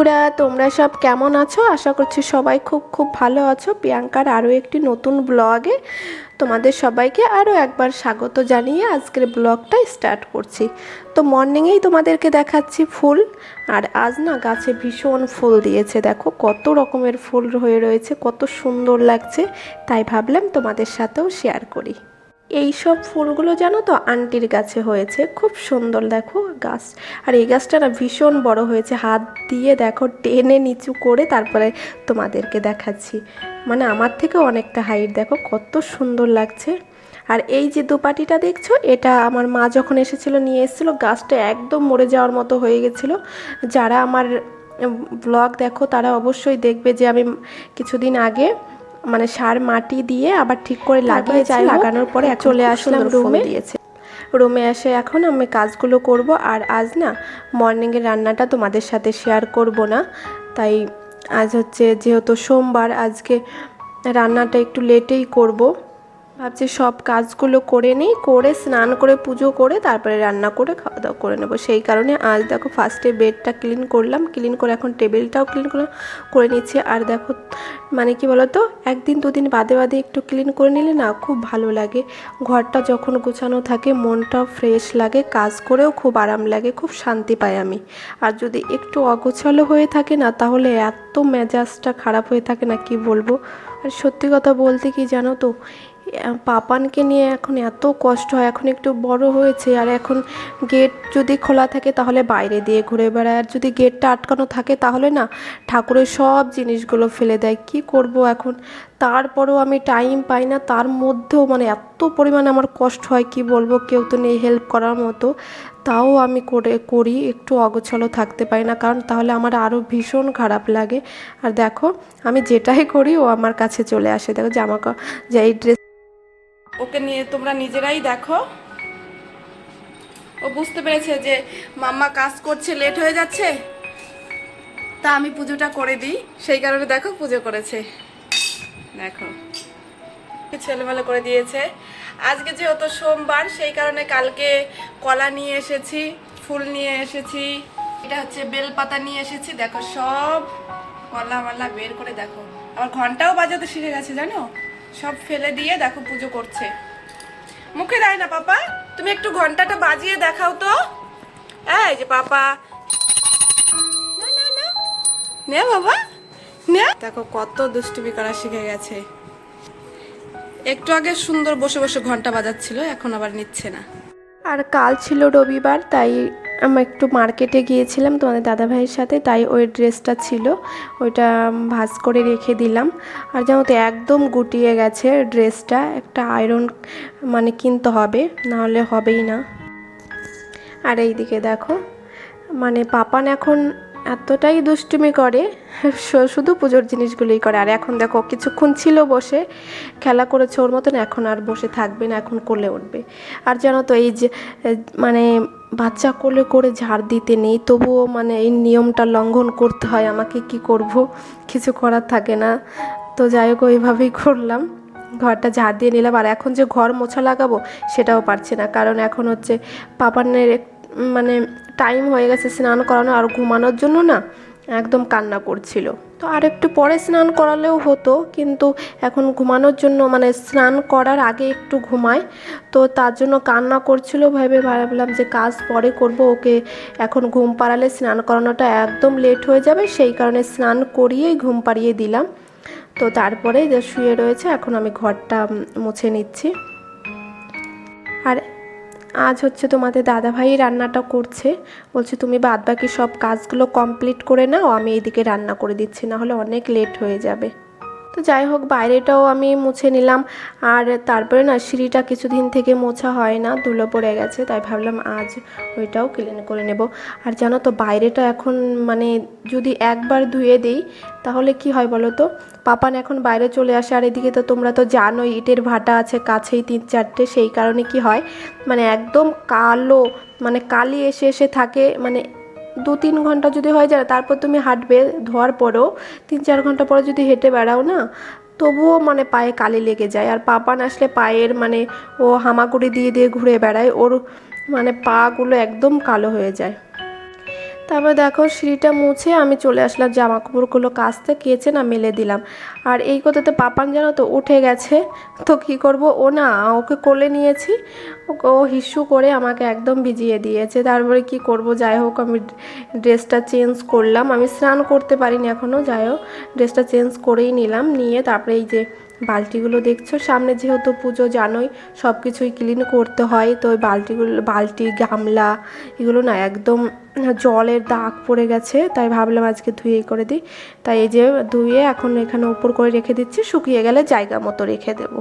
বন্ধুরা, তোমরা সব কেমন আছো? আশা করছি সবাই খুব খুব ভালো আছো। প্রিয়াঙ্কার আরও একটি নতুন ব্লগে তোমাদের সবাইকে আরও একবার স্বাগত জানিয়ে আজকের ব্লগটা স্টার্ট করছি। তো মর্নিংয়েই তোমাদেরকে দেখাচ্ছি ফুল, আর আজ না গাছে ভীষণ ফুল দিয়েছে। দেখো, কত রকমের ফুল হয়ে রয়েছে, কত সুন্দর লাগছে। তাই ভাবলাম তোমাদের সাথেও শেয়ার করি। এই সব ফুলগুলো জানো তো আন্টির গাছে হয়েছে। খুব সুন্দর, দেখো গাছ। আর এই গাছটা না ভীষণ বড় হয়েছে। হাত দিয়ে দেখো টেনে নিচু করে তারপরে তোমাদেরকে দেখাচ্ছি। মানে আমার থেকে অনেকটা হাইট, দেখো কত সুন্দর লাগছে। আর এই যে দুপাটিটা দেখছ, এটা আমার মা যখন এসেছিল, নিয়ে এসেছিল, গাছটা একদম মরে যাওয়ার মতো হয়ে গেছিল। যারা আমার ব্লগ দেখো, তারা অবশ্যই দেখবে যে আমি কিছুদিন আগে মানে সার মাটি দিয়ে আবার ঠিক করে লাগিয়ে যাই লাগানোর পরে চলে আসলাম রুমে। দিয়েছে। রুমে এসে এখন আমি কাজগুলো করব আর আজ না মর্নিংয়ের রান্নাটা তোমাদের সাথে শেয়ার করব না। তাই আজ হচ্ছে যেহেতু সোমবার আজকে রান্নাটা একটু লেটেই করব। ভাবছি সব কাজগুলো করে নিই, করে স্নান করে পুজো করে তারপরে রান্না করে খাওয়া দাওয়া করে নেব। সেই কারণে আজ দেখো ফার্স্টে বেডটা ক্লিন করলাম ক্লিন করে এখন টেবিলটাও ক্লিন করে করে নিচ্ছি। আর দেখো মানে কি বলতো, একদিন দুদিন বাদে বাদে একটু ক্লিন করে নিলে না খুব ভালো লাগে। ঘরটা যখন গোছানো থাকে মনটাও ফ্রেশ লাগে, কাজ করেও খুব আরাম লাগে, খুব শান্তি পাই আমি। আর যদি একটু অগোছালো হয়ে থাকে না, তাহলে এত মেজাজটা খারাপ হয়ে থাকে না, কি বলব? আর সত্যি কথা বলতে কি জানো তো পাপানকে নিয়ে এখন এত কষ্ট হয়, এখন একটু বড় হয়েছে, আর এখন গেট যদি খোলা থাকে তাহলে বাইরে দিয়ে ঘুরে বেড়ায়, আর যদি গেটটা আটকানো থাকে তাহলে না ঠাকুরের সব জিনিসগুলো ফেলে দেয়, কি করব এখন? তারপরেও আমি টাইম পাই না, তার মধ্যেও মানে এত পরিমাণে আমার কষ্ট হয়, কি বলব, কেউ তো নেই হেল্প করার মতো। তাও আমি করে, করি, একটু অগোছালো থাকতে পারি না, কারণ তাহলে আমার আরও ভীষণ খারাপ লাগে। আর দেখো, আমি যেটাই করি ও আমার কাছে চলে আসে, দেখো জামা যে এই ড্রেস ওকে নিয়ে তোমরা নিজেরাই দেখো। ও বুঝতে পেরেছে যে মাম্মা কাজ করছে লেট হয়ে যাচ্ছে। তা আমি পুজোটা করে দিই। সেই কারণে দেখো পুজো করেছে। দেখো ছেলেমেলে করে দিয়েছে। আজকে যে যেহেতু সোমবার, সেই কারণে কালকে কলা নিয়ে এসেছি, ফুল নিয়ে এসেছি। এটা হচ্ছে বেলপাতা নিয়ে এসেছি। দেখো সব কলা মালা বের করে দেখো। আবার ঘন্টাও বাজাতে শিখে গেছে, জানো? সব ফেলে দিয়ে দেখো পুজো করছে। মুখে দেয় না, পাপা। তুমি একটু ঘন্টাটা বাজিয়ে দেখাও তো। এই যে পাপা। না বাবা, নে। দেখো কত দুষ্টুমি করা শিখে গেছে। একটু আগে সুন্দর বসে বসে ঘণ্টা বাজাচ্ছিল, এখন আবার নিচ্ছে না। আর কাল ছিল রবিবার, তাই আমি একটু মার্কেটে গিয়েছিলাম তোমাদের দাদাভাইয়ের সাথে, তাই ওই ড্রেসটা ছিল। ওইটা ভাজ করে রেখে দিলাম। আর যেমন তো, একদম গুটিয়ে গেছে ড্রেসটা। একটা আয়রন মানে কিনতে হবে, নাহলে হবেই না। আর এই দিকে দেখো মানে পাপান এখন এতটাই দুষ্টুমি করে শুধু পুজোর জিনিসগুলোই করে। আর এখন দেখো, কিছুক্ষণ ছিল বসে, খেলা করেছে ওর মতন, এখন আর বসে থাকবে না, এখন কোলে উঠবে। আর জানো তো, এই যে মানে বাচ্চা কোলে করে ঝাড় দিতে নেই, তবুও মানে এই নিয়মটা লঙ্ঘন করতে হয়, আমাকে কি করব? কিছু করার থাকে না। তো যাই হোক, ওইভাবেই করলাম। ঘরটা ঝাড় দিয়ে নিলাম। আর এখন যে ঘর মোছা লাগাবো, সেটাও পারছি না। কারণ এখন হচ্ছে, পাপানের মানে টাইম হয়ে গেছে স্নান করানো আর ঘুমানোর জন্য না একদম কান্না করছিল। তো আর একটু পরে স্নান করালেও হতো, কিন্তু এখন ঘুমানোর জন্য মানে স্নান করার আগে একটু ঘুমায় তো তার জন্য কান্না করছিল, ভেবে ভাবলাম যে কাজ পরে করব, ওকে এখন ঘুম পাড়ালে স্নান করানোটা একদম লেট হয়ে যাবে, সেই কারণে স্নান করিয়েই ঘুম পাড়িয়ে দিলাম। তো তারপরে যে শুয়ে রয়েছে, এখন আমি ঘরটা মুছে নিচ্ছি। আজ হচ্ছে তোমাদের দাদাভাই রান্নাটা করছে। বলছে, তুমি বাদ বাকি সব কাজগুলো কমপ্লিট করে নাও, আমি এদিকে রান্না করে দিচ্ছি না হলে অনেক লেট হয়ে যাবে। তো যাই হোক, বাইরেটাও আমি মুছে নিলাম। আর তারপরে না, সিঁড়িটা কিছুদিন থেকে মোছা হয় না, ধুলো পড়ে গেছে, তাই ভাবলাম আজ ওইটাও ক্লিন করে নেব। আর জানো তো, বাইরেটা এখন মানে যদি একবার ধুয়ে দিই, তাহলে কি হয় বলো তো? পাপান এখন বাইরে চলে আসে, আর এদিকে তো তোমরা তো জানো ইটের ভাটা আছে কাছেই তিন চারটে, সেই কারণে কি হয় মানে একদম কালো মানে কালি এসে এসে থাকে মানে দু তিন ঘণ্টা যদি হয়ে যায়, তারপর তুমি হাঁটবে, ধোয়ার পরেও তিন চার ঘণ্টা পরে যদি হেঁটে বেড়াও না, তবুও মানে পায়ে কালি লেগে যায়। আর পাপান আসলে পায়ের মানে ও হামাগুড়ি দিয়ে দিয়ে ঘুরে বেড়ায়, ওর মানে পাগুলো একদম কালো হয়ে যায়। তারপর দেখো সিঁড়িটা মুছে আমি চলে আসলাম জামা কাপড়গুলো কাচতে, কেচে না মেলে দিলাম। আর এই কথাতে পাপান জানো তো উঠে গেছে, তো কি করব? ও না, ওকে কোলে নিয়েছি ও হিস্যু করে আমাকে একদম ভিজিয়ে দিয়েছে। তারপরে কি করব? যাই হোক, আমি ড্রেসটা চেঞ্জ করলাম। আমি স্নান করতে পারিনি এখনও যাই হোক, ড্রেসটা চেঞ্জ করেই নিলাম। নিয়ে তারপরে এই যে বালতিগুলো দেখছ? সামনে যেহেতু পুজো জানোই সব কিছুই ক্লিন করতে হয়। তো ওই বালতিগুলো, বালতি, গামলা, এগুলো না একদম জলের দাগ পড়ে গেছে। তাই ভাবলাম আজকে ধুয়ে করে দিই। তাই এই যে ধুয়ে এখন এখানে উপর করে রেখে দিচ্ছি। শুকিয়ে গেলে জায়গা মতো রেখে দেবো।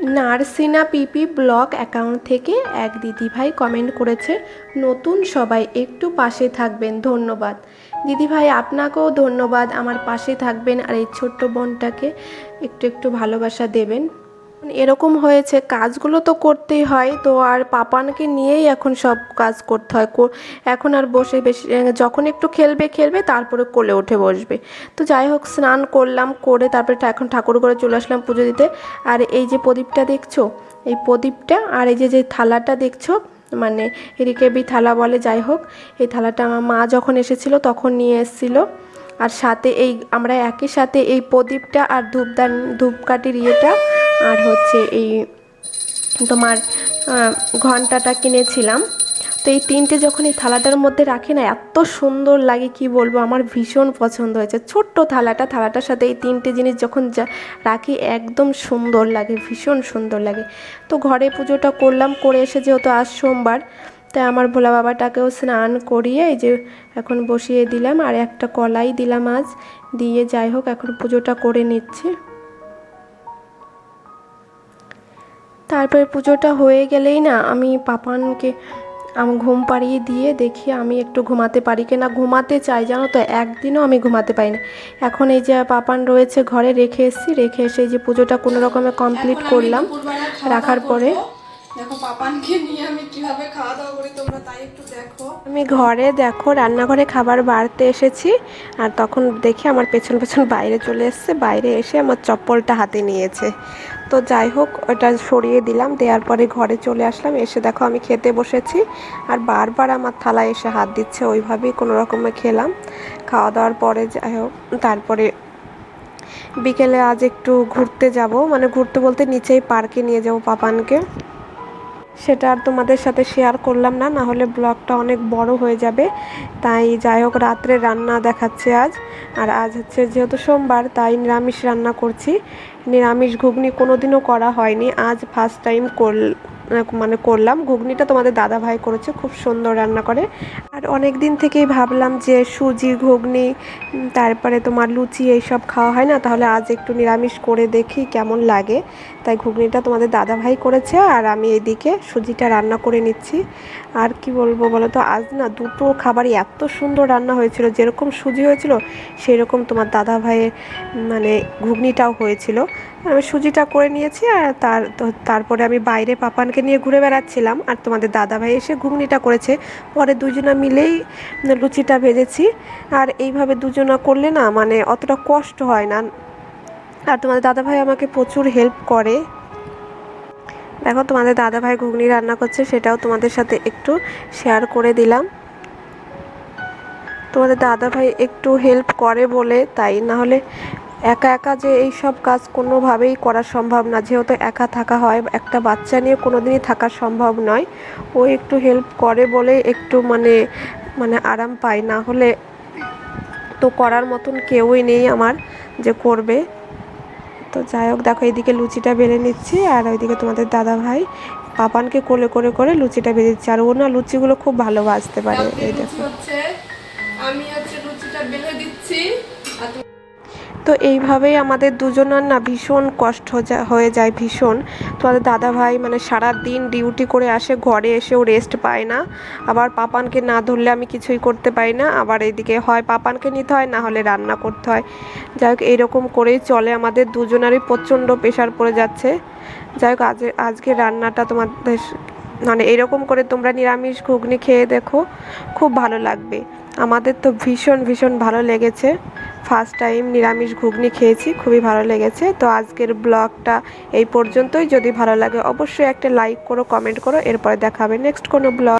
নার্সিনা পিপি ব্লগ অ্যাকাউন্ট থেকে এক দিদিভাই কমেন্ট করেছে, নতুন সবাই একটু পাশে থাকবেন, ধন্যবাদ। দিদিভাই, আপনাকেও ধন্যবাদ, আমার পাশে থাকবেন আর এই ছোট্ট বোনটাকে একটু একটু ভালোবাসা দেবেন। এরকম হয়েছে, কাজগুলো তো করতেই হয়, তো আর পাপানকে নিয়েই এখন সব কাজ করতে হয়। এখন আর বসে বেশি যখন একটু খেলবে খেলবে, তারপরে কোলে উঠে বসবে। তো যাই হোক, স্নান করলাম, করে তারপরে এখন ঠাকুর ঘরে চলে আসলাম পুজো দিতে। আর এই যে প্রদীপটা দেখছ, এই প্রদীপটা আর এই যে যে থালাটা দেখছ মানে রিকেবি থালা বলে, যাই হোক, এই থালাটা আমার মা যখন এসেছিল তখন নিয়ে এসেছিল। আর সাথে এই, আমরা একই সাথে এই প্রদীপটা আর ধূপদান, ধূপকাঠির ইয়েটা আর হচ্ছে এই তোমার ঘন্টাটা কিনেছিলাম। তো এই তিনটে যখন এই থালাটার মধ্যে রাখি না, এত সুন্দর লাগে, কি বলব, আমার ভীষণ পছন্দ হয়েছে। ছোট্ট থালাটা, থালাটার সাথে এই তিনটে জিনিস যখন যা রাখি, একদম সুন্দর লাগে, ভীষণ সুন্দর লাগে। তো ঘরে পুজোটা করলাম, করে এসে যেহেতু আজ সোমবার, তাই আমার ভোলা বাবাটাকেও স্নান করিয়ে এই যে এখন বসিয়ে দিলাম, আর একটা কলাই দিলাম আজ। দিয়ে যাই হোক, এখন পুজোটা করে নিচ্ছি। তারপরে পুজোটা হয়ে গেলেই না আমি পাপানকে আমি ঘুম পাড়িয়ে দিয়ে দেখি আমি একটু ঘুমাতে পারি কি না ঘুমাতে চাই জানো তো? একদিনও আমি ঘুমাতে পারি না। এখন এই যে পাপান রয়েছে ঘরে রেখে এসেছি রেখে এসে এই যে পুজোটা কোনো রকমে কমপ্লিট করলাম। রাখার পরে। পাপানকে নিয়ে আমি কীভাবে খাওয়া দাওয়া করি তোমরা তাই একটু দেখো। আমি ঘরে দেখো, রান্নাঘরে খাবার বাড়তে এসেছি, আর তখন দেখি আমার পেছন পেছন বাইরে চলে এসছে, বাইরে এসে আমার চপ্পলটা হাতে নিয়েছে। তো যাই হোক, ওটা সরিয়ে দিলাম, দেওয়ার পরে ঘরে চলে আসলাম, এসে দেখো আমি খেতে বসেছি, আর বারবার আমার থালায় এসে হাত দিচ্ছে, ওইভাবেই কোনো রকমে খেলাম। খাওয়া দাওয়ার পরে যাই হোক, তারপরে বিকেলে আজ একটু ঘুরতে যাব মানে ঘুরতে বলতে নিচেই পার্কে নিয়ে যাব পাপানকে। সেটা আর তোমাদের সাথে শেয়ার করলাম না না হলে ব্লগটা অনেক বড় হয়ে যাবে। তাই যাই হোক, রাত্রে রান্না দেখাচ্ছে আজ। আর আজ হচ্ছে যেহেতু সোমবার, তাই নিরামিষ রান্না করছি। নিরামিষ ঘুগনি কোনোদিনও করা হয়নি, আজ ফার্স্ট টাইম মানে করলাম। ঘুগনিটা তোমাদের দাদা ভাই করেছে, খুব সুন্দর রান্না করে। আর অনেক দিন থেকেই ভাবলাম যে সুজি ঘুগনি তারপরে তোমার লুচি এইসব খাওয়া হয় না, তাহলে আজ একটু নিরামিষ করে দেখি কেমন লাগে। তাই ঘুগনিটা তোমাদের দাদা ভাই করেছে, আর আমি এদিকে সুজিটা রান্না করে নিচ্ছি। আর কি বলব বলো তো আজ না দুটো খাবারই এত সুন্দর রান্না হয়েছিল, যেরকম সুজি হয়েছিল সেই রকম তোমার দাদা ভাইয়ের মানে ঘুগনিটাও হয়েছিল। আমি সুজিটা করে নিয়েছি আর তার তারপরে আমি বাইরে পাপানকে নিয়ে ঘুরে বেড়াচ্ছিলাম আর তোমাদের দাদা ভাই এসে ঘুগনিটা করেছে। পরে দুজনা মিলেই লুচিটা ভেজেছি। আর এইভাবে দুজনা করলে না মানে অতটা কষ্ট হয় না। আর তোমাদের দাদা ভাই আমাকে প্রচুর হেল্প করে। দেখো, তোমাদের দাদা ভাই ঘুগনি রান্না করছে, সেটাও তোমাদের সাথে একটু শেয়ার করে দিলাম। তোমাদের দাদা ভাই একটু হেল্প করে বলে, তাই না হলে একা একা যে এই সব কাজ কোনোভাবেই করা সম্ভব না। যেহেতু একা থাকা হয়, একটা বাচ্চা নিয়ে কোনোদিনই থাকা সম্ভব নয়। ও একটু হেল্প করে বলে, একটু মানে মানে আরাম পায়। না হলে তো করার মতন কেউই নেই আমার, যে করবে। তো যাই হোক দেখো এইদিকে লুচিটা বেলে নিচ্ছি আর ওইদিকে তোমাদের দাদা ভাই পাপানকে কোলে করে করে লুচিটা বেড়ে দিচ্ছে। আর ও না লুচিগুলো খুব ভালো ভাজতে পারে এই দেখো। আমি হচ্ছে লুচিটা বেলে দিচ্ছি। তো এইভাবেই আমাদের দুজনের না ভীষণ কষ্ট হয়ে যায়, ভীষণ। তোমাদের দাদা ভাই মানে সারা দিন ডিউটি করে আসে, ঘরে এসেও রেস্ট পায় না। আবার পাপানকে না ধরলে আমি কিছুই করতে পারি না। আবার এইদিকে হয় পাপানকে নিতে হয়, না হলে রান্না করতে হয়। যাই হোক এইরকম করেই চলে আমাদের দুজনেরই প্রচণ্ড প্রেশার পড়ে যাচ্ছে। যাই হোক, আজ আজকে রান্নাটা তোমাদের মানে এরকম করে তোমরা নিরামিষ ঘুগনি খেয়ে দেখো, খুব ভালো লাগবে। আমাদের তো ভীষণ ভীষণ ভালো লেগেছে। ফার্স্ট টাইম নিরামিষ ঘুগনি খেয়েছি, খুবই ভালো লেগেছে। তো আজকের ব্লগটা এই পর্যন্তই। যদি ভালো লাগে অবশ্যই একটা লাইক করো কমেন্ট করো। এরপরে দেখাবে নেক্সট কোনো ব্লগ।